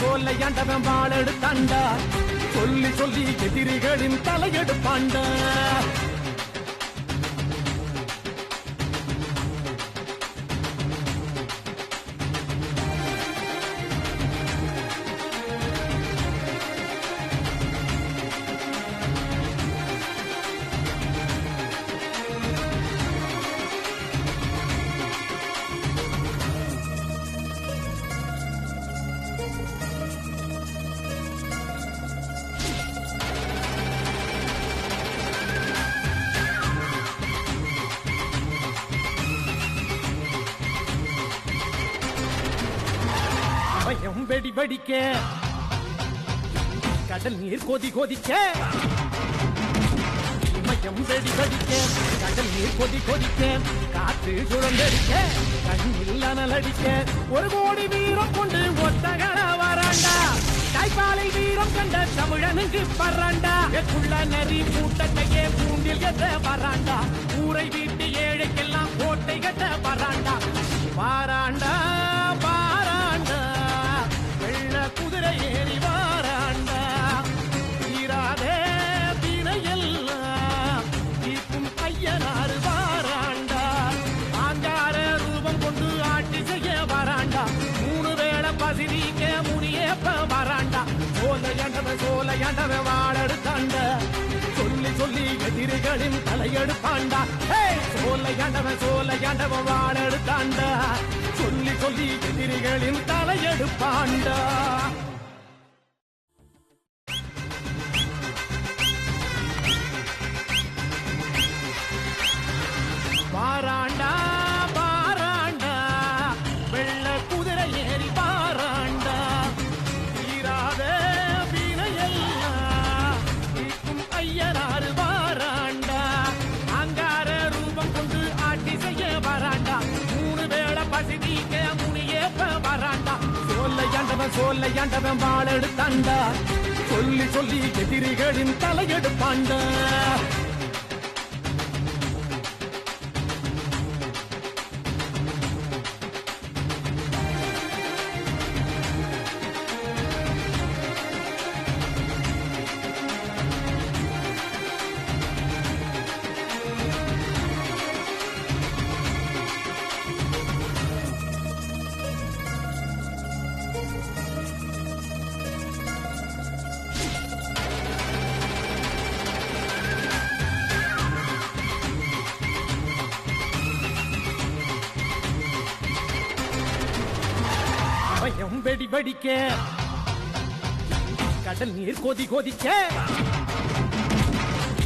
போல சோலையாண்டவன் வாழெடுத்தாண்டா சொல்லி சொல்லி எதிரிகளின் தலையெடுப்பாண்டா. பயம் வெடி வெடிக்க. கடல் நீர் கொதி கொதிக்க. மயம் வெடி வெடிக்க. கடல் நீர் கொதி கொதிக்க. காற்று சுழந்தடிக்க கண்ணில் அனலடிக்க ஒரு கோடி வீரம் கொண்டு ஒத்தகட வராண்டா தாய்ப்பாலை வீரம் கண்ட தமிழனுக்கு பறாண்டா. எக்குள்ள நரி கூட்டத்தையே பூண்டில் எத்த வராண்டா ஊரை வீட்டு வேளை முனியப்ப வராண்டா சோலையாண்டவன் சோலையாண்டவன் வாழெடுத்தாண்ட சொல்லி சொல்லி எதிரிகளின் தலையெடுப்பாண்டா ஹே! சோலையாண்டவன் சோலையாண்டவன் வாழெடுத்தாண்டா சொல்லி சொல்லி எதிரிகளின் தலையெடுப்பாண்டா. சோலையாண்டவன் சோலையாண்டவன் வாழெடுத்தாண்டா சொல்லி சொல்லி எதிரிகளின் தலையெடுப்பாண்டா. வெடி வெடிக்க. கடல் நீர் கொதி கொதிக்க.